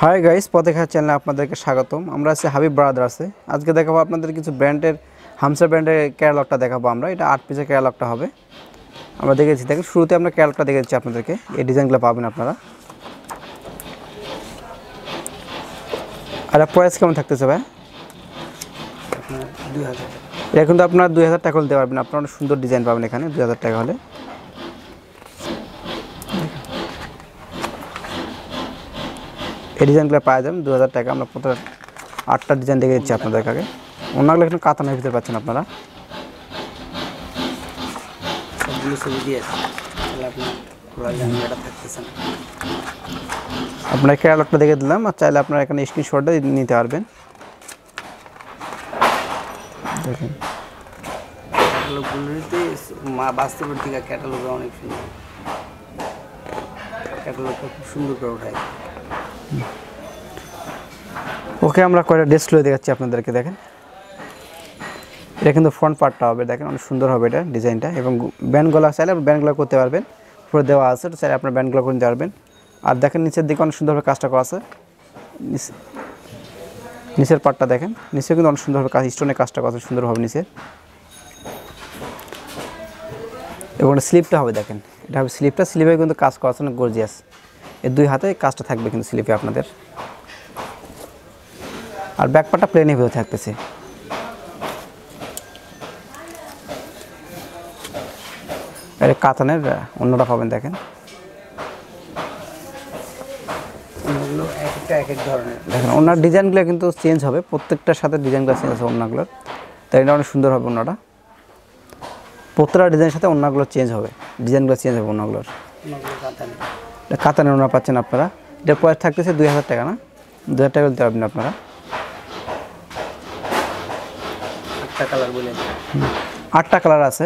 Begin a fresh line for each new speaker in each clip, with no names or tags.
Hi guys পথেখা চ্যানেলে আপনাদেরকে স্বাগতম। আমরা আছি হাবিব ব্রাদার্সে আজকে দেখাবো আপনাদের কিছু ব্র্যান্ডের হামসা ব্র্যান্ডের ক্যারালকটা দেখাবো আমরা। এটা আট পিসের ক্যারালকটা হবে। আমরা দেখেছি দেখেন শুরুতে আমরা ক্যারালকটা দেখেছি আপনাদেরকে। এই ডিজাইনগুলো পাবেন আপনারা। আর প্রাইস কেমন থাকতেছে ভাই? এটা কিন্তু আপনার দুই হাজার টাকা হলে দিতে পারবেন। আপনারা অনেক সুন্দর ডিজাইন পাবেন এখানে দুই হাজার টাকা হলে। এই ডিজাইনগুলো পাওয়া যাবেন দু হাজার টাকা। আমরা প্রথমে আটটা ডিজাইন দেখে দিচ্ছি আপনাদের আগে। অন্যগুলো এখানে কাতানের ভিতরে পাচ্ছেন আপনারা।
আপনার
ক্যাটালগটা দেখে দিলাম আর চাইলে আপনারা এখানে স্ক্রিনশটটা নিতে পারবেন। দেখেন।
ক্যাটালগুলোতে মা বাস্তবের দিকে ক্যাটালগ অনেক সুন্দর। ক্যাটালগটা খুব সুন্দর করে ওঠায়।
ওকে আমরা কয়টা ড্রেস খুলে দেখাচ্ছি আপনাদেরকে, দেখেন। এটা কিন্তু ফ্রন্ট পার্টটা হবে, দেখেন অনেক সুন্দর হবে এটা ডিজাইনটা এবং ব্যান্ডগুলো চাইলে আপনি ব্যান্ডগুলো করতে পারবেন। উপরে দেওয়া আছে চাইলে আপনার ব্যান্ডগুলো করে পারবেন। আর দেখেন নিচের দিকে অনেক সুন্দরভাবে কাজটা করা আছে। নিচ- নিচের পার্টটা দেখেন নিচে কিন্তু অনেক সুন্দরভাবে কাজ স্টোনের কাজটা করা আছে, সুন্দরভাবে নিচে এবং স্লিপটা হবে, দেখেন। এটা হবে স্লিপটা স্লিপে কিন্তু কাজ করা আছে, অনেক গর্জিয়াস এই দুই হাতে কাজটা থাকবে কিন্তু স্লিপে আপনাদের। আর ব্যাকপারটা প্লেনে ভিতরে থাকতেছে। এটা কাতানের অন্যটা পাবেন দেখেন। দেখেন ওনার ডিজাইনগুলো কিন্তু চেঞ্জ হবে। প্রত্যেকটার সাথে ডিজাইনগুলো চেঞ্জ হবে ওনাগুলোর তাই এটা অনেক সুন্দর হবে ওনাটা প্রত্যেকটা ডিজাইনের সাথে ওনাগুলো চেঞ্জ হবে। ডিজাইনগুলো চেঞ্জ হবে ওনাগুলোর কাতানের। ওনা পাচ্ছেন আপনারা। এটা পয়সা থাকতেছে দুই হাজার টাকা না? দু হাজার টাকা দিতে পারবেন আপনারা।
আটটা কালার বলে
আটটা কালার আছে।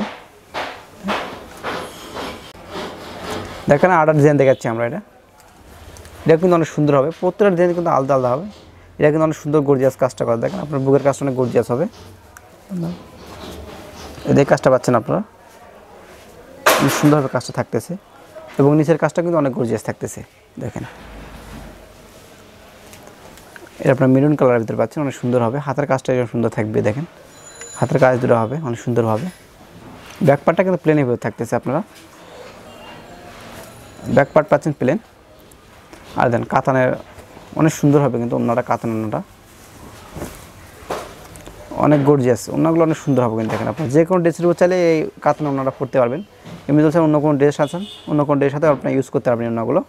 দেখেন আটটা ডিজাইন দেখাচ্ছি আমরা এটা। এটা কিন্তু অনেক সুন্দর হবে। প্রত্যেকটা ডিজাইন কিন্তু আলাদা আলাদা হবে। এটা কিন্তু অনেক সুন্দর গর্জিয়াস কাজটা করে। দেখেন আপনার বুকের কাজটা অনেক গর্জিয়াস হবে। এদের কাজটা পাচ্ছেন আপনারা। সুন্দরভাবে কাজটা থাকতেছে। এবং নিচের কাজটা কিন্তু অনেক গর্জিয়াস থাকতেছে। দেখেন। এটা আপনার মেরুন কালারের ভিতরে পাচ্ছেন। অনেক সুন্দর হবে। হাতের কাজটা সুন্দর থাকবে, দেখেন। হাতের কাজ দুটো হবে, অনেক সুন্দর হবে। ব্যাক পার্টটা কিন্তু প্লেনের ভিতরে থাকতেছে আপনারা। ব্যাক পার্ট পাচ্ছেন প্লেন আর দেন কাতানের, অনেক সুন্দর হবে কিন্তু অন্যটা কাতান অন্যটা। অনেক গর্জিয়াস অন্যগুলো অনেক সুন্দর হবে কিন্তু দেখেন আপনার। যে কোনো ড্রেসের উপর চাইলে এই কাতান অন্যটা পড়তে পারবেন। এমনি তো অন্য কোনো ড্রেস আছেন অন্য কোনো ড্রেস সাথে আপনি ইউজ করতে পারবেন অন্যগুলো।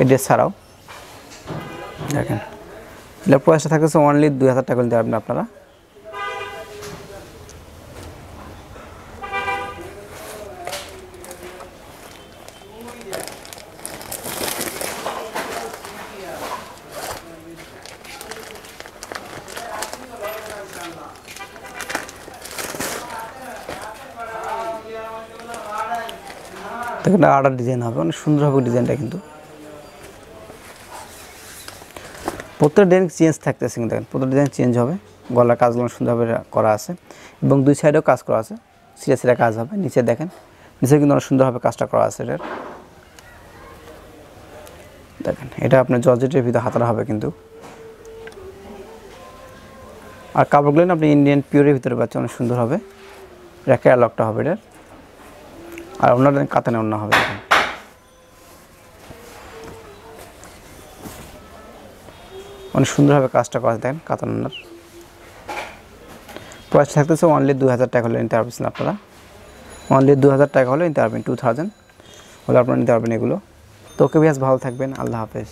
এই ড্রেস ছাড়াও। দেখেন। এটার পয়সা থাকতেছে অনলি দুই হাজার টাকা দিতে পারবেন আপনারা। দেখেন আর্ডার ডিজাইন হবে, অনেক সুন্দর হবে ডিজাইনটা কিন্তু। প্রত্যেকটা ডিজাইন চেঞ্জ থাকতেছে কিন্তু দেখেন, প্রত্যেকটা ডিজাইন চেঞ্জ হবে, গলার কাজগুলো সুন্দরভাবে করা আছে এবং দুই সাইডেও কাজ করা আছে, সিরা সিরা কাজ হবে, নিচে দেখেন নিচে কিন্তু অনেক সুন্দরভাবে কাজটা করা আছে এটার। দেখেন, এটা আপনার জর্জেটের ভিতরে হাতারা হবে কিন্তু। আর কাপড়গুলো আপনি ইন্ডিয়ান পিওরের ভিতরে পাচ্ছেন, অনেক সুন্দর হবে এটা ক্যারলকটা হবে এটার। আর অন্যটা কাতানে অন্য হবে। অনেক সুন্দরভাবে কাজটা করা দেখেন কাতানার প্রাইস থাকতেছে অনলি দু হাজার টাকা হলে নিতে পারবেন আপনারা। অনলি দু হাজার টাকা হলে নিতে পারবেন টু থাউজেন্ড হলে আপনারা নিতে পারবেন এগুলো। তো ওকে ভালো থাকবেন, আল্লাহ হাফেজ।